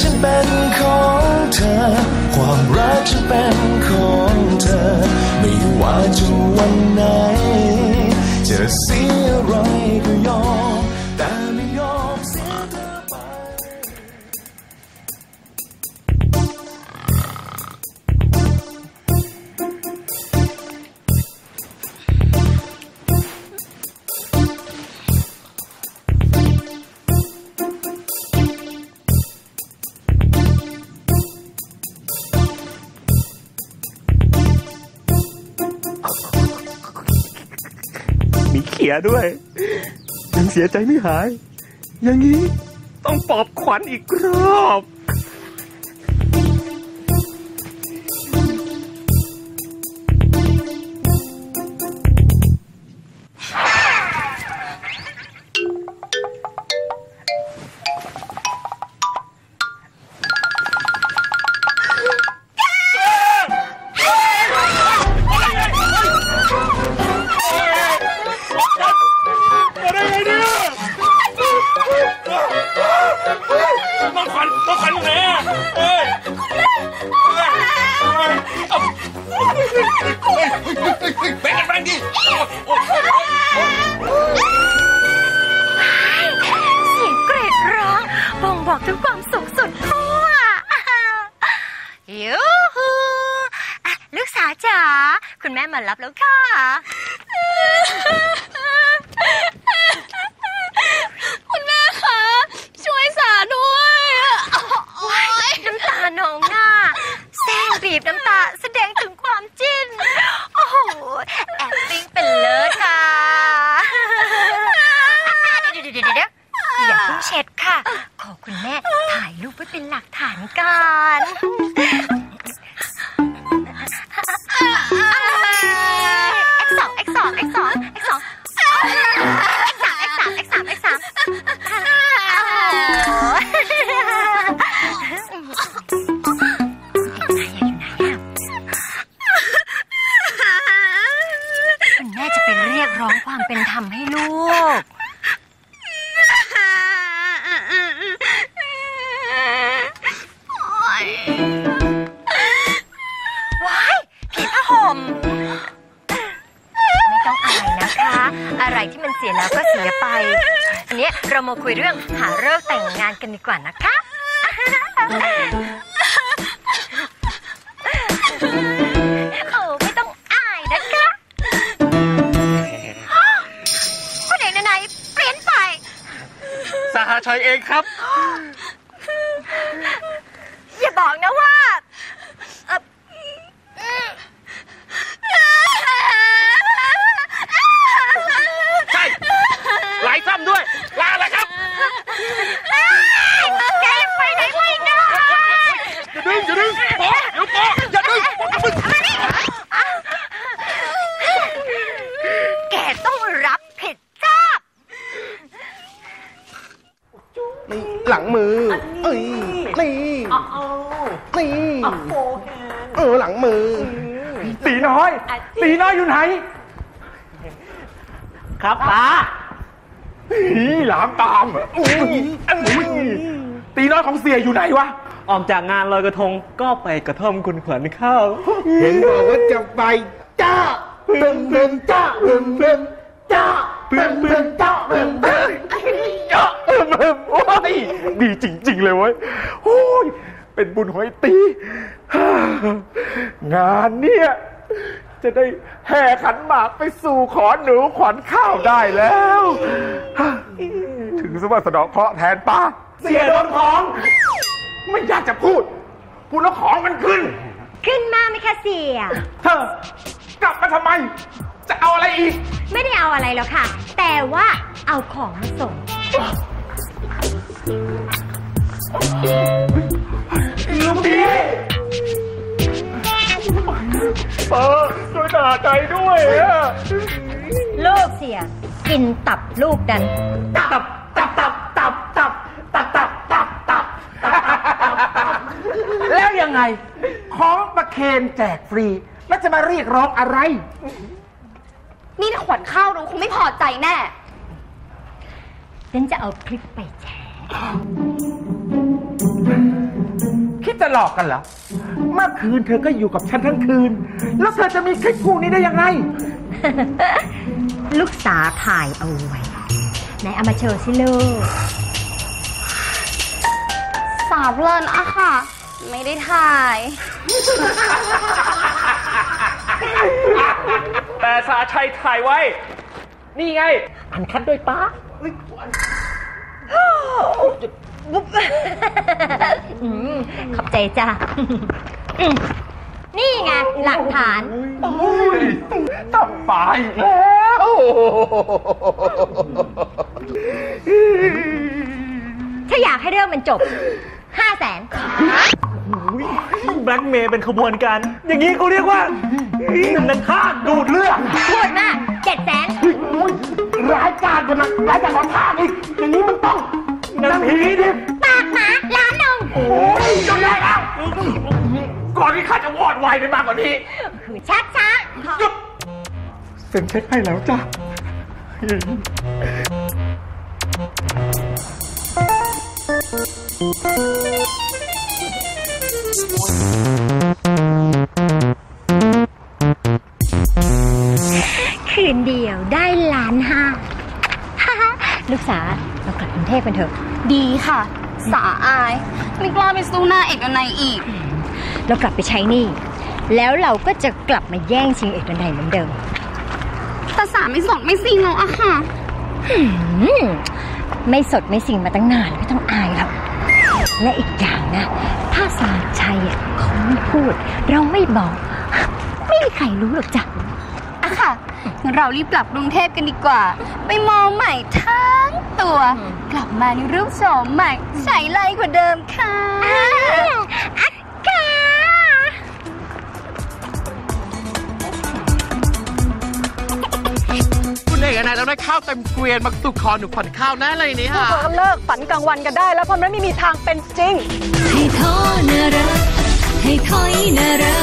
ฉันเป็นของเธอ ความรักฉันเป็นของเธอ ไม่ว่าจะวันไหนจะเสีย ยด้วย ยังเสียใจไม่หาย อย่างนี้ต้องปอบขวัญอีกรอบ mẹ mình lập lượng khó à? ว้ายผีผ้าห่ม ไม่ต้องอายนะคะ อะไรที่มันเสียแล้วก็เสียไป อันเนี้ยเรามาคุยเรื่องหาเลิกษ์แต่งงานกันดีกว่านะคะ โอ้ไม่ต้องอายนะคะคุณเอกนายเปลี่ยนไป สหชัยเองครับ cho còn nữa quá. นี่หลังมือ เอ้ยนี่นี่เออหลังมือตีน้อย ตีน้อยอยู่ไหน ครับป้าหีหลามตามเหรออุ้ยอุ้ยตีน้อยของเสียอยู่ไหนวะ ออกจากงานลอยกระทงก็ไปกระท่อมคุณขวัญข้าว เห็นบอกว่าจะไปจ้าเพิ่มเพิ่มจ้าเพิ่มเพิ่ม ดีจริง ๆ เลยเว้ยโอ้ยเป็นบุญหอยตี งานเนี่ย จะได้แห่ขันหมากไปสู่ขอหนูขวัญข้าวได้แล้ว ถึงสวัสดอกเคราะห์แทนป้า เสียโดนของ ไม่อยากจะพูด พูดแล้วของมันขึ้น ขึ้นมาไหมคะเสีย เธอกลับมาทำไม จะเอาอะไรอีก ไม่ได้เอาอะไรหรอกค่ะ แต่ว่าเอาของมาส่ง ลุงดีเออช่วยด่าใจด้วยอะลูกเสีย กินตับลูกนั้นตับตับตับตับตับตับตับตับตับแล้วยังไง ของประเคนแจกฟรี แล้วจะมาเรียกร้องอะไร นี่ถ้าขวัญข้าวรู้คงไม่พอใจแน่ ฉันจะเอาคลิปไปแชร์ จะหลอกกันเหรอ เมื่อคืนเธอก็อยู่กับฉันทั้งคืน แล้วเธอจะมีคลิปพวกนี้ได้ยังไง ลูกสาวถ่ายเอาไว้ไหนเอามาโชว์สิลูก สาบเลินอะค่ะ ไม่ได้ถ่าย แต่สาชัยถ่ายไว้ นี่ไง อันคัดด้วยป้า อืมขอบใจจ้ะอืมนี่ไงหลักฐานทำปลาอีกแล้วถ้าอยากให้เรื่องมันจบห้าแสนแบล็กเมย์เป็นขบวนการ อย่างนี้เขาเรียกว่านันท่าดูดเลือดพูดมากเจ็ดแสน ร้ายกาจกว่านั้นร้ายกาจกว่าท่าอีกอย่างนี้มันต้อง นางผีดิปากหมาล้านหนึ่งโอ้ยจนได้แล้วก่อนที่ข้าจะวอดวายไปมากกว่านี้ชัดช้าเซ็นเช็คให้แล้วจ้ะคืนเดียวได้ล้านห้าลูกสาวเรากลับกรุงเทพกันเถอะ ดีค่ะ สาอาย ไม่กล้าไปสู้หน้าเอกนัยอีก เรากลับไปใช้หนี่ แล้วเราก็จะกลับมาแย่งชิงเอกนัยเหมือนเดิมแต่สาไม่สนไม่ซิงแล้วอะค่ะอืมไม่สดไม่สิ่งมาตั้งนานไม่ต้องอายหรอกและอีกอย่างนะ ถ้าสารชัยอะเขาไม่พูด เราไม่บอก ไม่มีใครรู้หรอกจ้ะอะค่ะงั้นเรารีบกลับกรุงเทพกันดีกว่า ไปมองใหม่ทั้ งตัว กลับมาในรูปโฉมใหม่ใสไลกว่าเดิมค่ะอักกาคุณเอกนายเราได้ข้าวเต็มเกวียนมาสู่คอหนูขวัญข้าวแน่เลยนี่ค่ะก็เลิกฝันกลางวันกันได้ แล้วเพราะมันไม่มีทางเป็นจริงให้ท้อนะรักให้ถอยนะรัก